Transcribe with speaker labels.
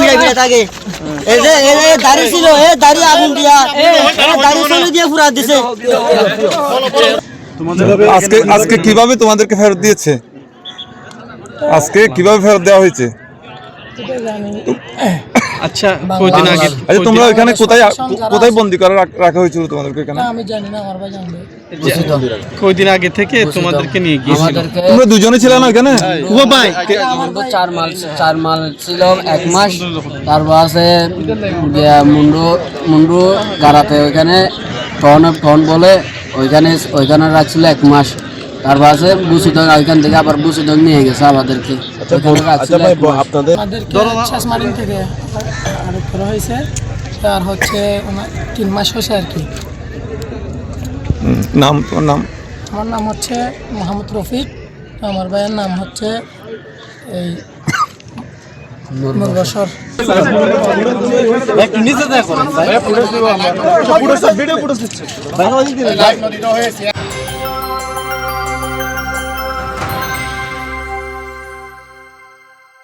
Speaker 1: ফিরাই তাকে। এই যে এই যে দাড়ি ছিল এ দাড়ি আগুন দিয়া দাড়ি চলে দিয়ে দিছে।
Speaker 2: আজকে আজকে কীভাবে তোমাদেরকে ফেরত দিয়েছে? আজকে কীভাবে ফেরত দেওয়া হয়েছে?
Speaker 3: আচ্ছা কয়দিন আগে
Speaker 2: আচ্ছা তোমরা এখানে কোথায় কোথায় বন্দি করে রাখা হয়েছিল তোমাদেরকে এখানে
Speaker 4: আমি জানি না আমার ভাই জানবে।
Speaker 3: কয়দিন আগে থেকে তোমাদেরকে নিয়ে গিয়েছিল?
Speaker 2: তোমরা দুজনে ছিল না এখানে
Speaker 3: ও ভাই।
Speaker 5: মুন্ডু চার মাল চার মাল ছিল এক মাস। তারপর আছে মুন্ডু মুন্ডু গাড়াতে ওইখানে টন টন বলে ওইখানে ওইখানে রাখছিল এক মাস। তারপর আছে বুসিদং ওইখান থেকে আবার বুসিদং নিয়ে গেছে আমাদেরকে
Speaker 4: থেকে আরোপ করা হয়েছে আর হচ্ছে তিন মাস হয়েছে আর কি
Speaker 2: নাম তোমার নাম
Speaker 4: আমার নাম হচ্ছে মোহাম্মদ রফিক আমার ভাইয়ের নাম হচ্ছে এই